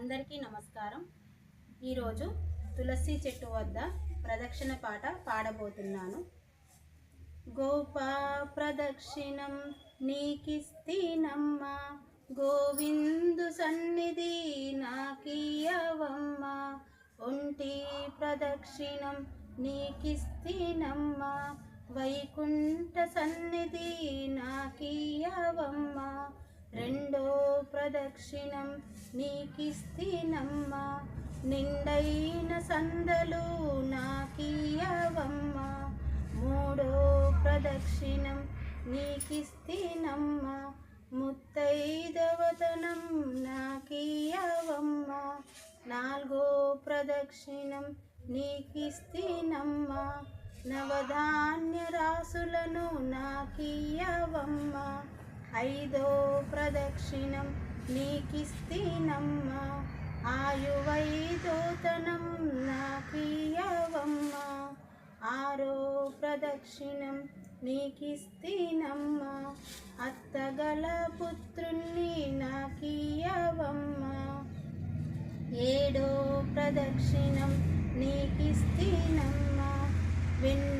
అందరికీ నమస్కారం. ఈరోజు తులసి చెట్టు వద్ద ప్రదక్షిణ పాట పాడబోతున్నాను. గోపా ప్రదక్షిణం నీకిస్తీనమ్మ గోవిందు సన్నిధి నాకీయవమ్మ ఒంటి ప్రదక్షిణం నీకిస్తీనమ్మ వైకుంఠ సన్నిధి నాకీయవమ్మ రెండో ప్రదక్షిణం నీకిస్తినమ్మా. నిండైన సందలు నాకీయవమ్మ మూడో ప్రదక్షిణం నీకిస్తీనమ్మ. ముత్తైదవతనం నాకీయవమ్మ నాలుగో ప్రదక్షిణం నీకిస్తీనమ్మ. నవధాన్య రాసులను నాకీయవమ్మ ఐదో ప్రదక్షిణం నీకిస్తీనమ్మ. ఆయువైదోతనం నాకియవమ్మా ఆరో ప్రదక్షిణం నీకిస్తీనమ్మ. అత్తగల పుత్రుణ్ణి నాకీయవమ్మ ఏడో ప్రదక్షిణం నీకిస్తీనమ్మ. వెన్ను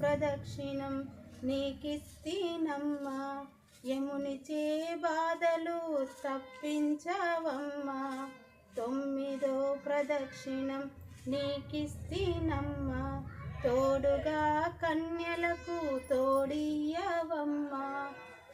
ప్రదక్షిణం నీకిస్తీనమ్మా. యమునిచే బాధలు తప్పించవమ్మా. తొమ్మిదో ప్రదక్షిణం నీకిస్తీనమ్మా. తోడుగా కన్యలకు తోడియవమ్మా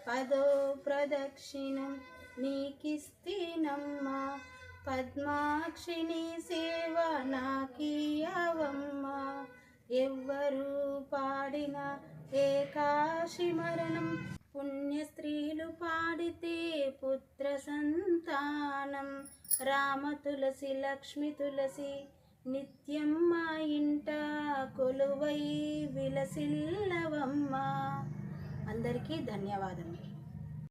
పదో ప్రదక్షిణం నీకిస్తీనమ్మా. పద్మాక్షిని సేవ నాకీయవమ్మా ఎవ్వరూ పాడిన ఏకాశి మరణం. పుణ్య స్త్రీలు పాడితే పుత్ర సంతానం. రామ తులసి లక్ష్మి తులసి నిత్యం మా ఇంట కొలువై విలసిల్లవమ్మ. అందరికీ ధన్యవాదములు.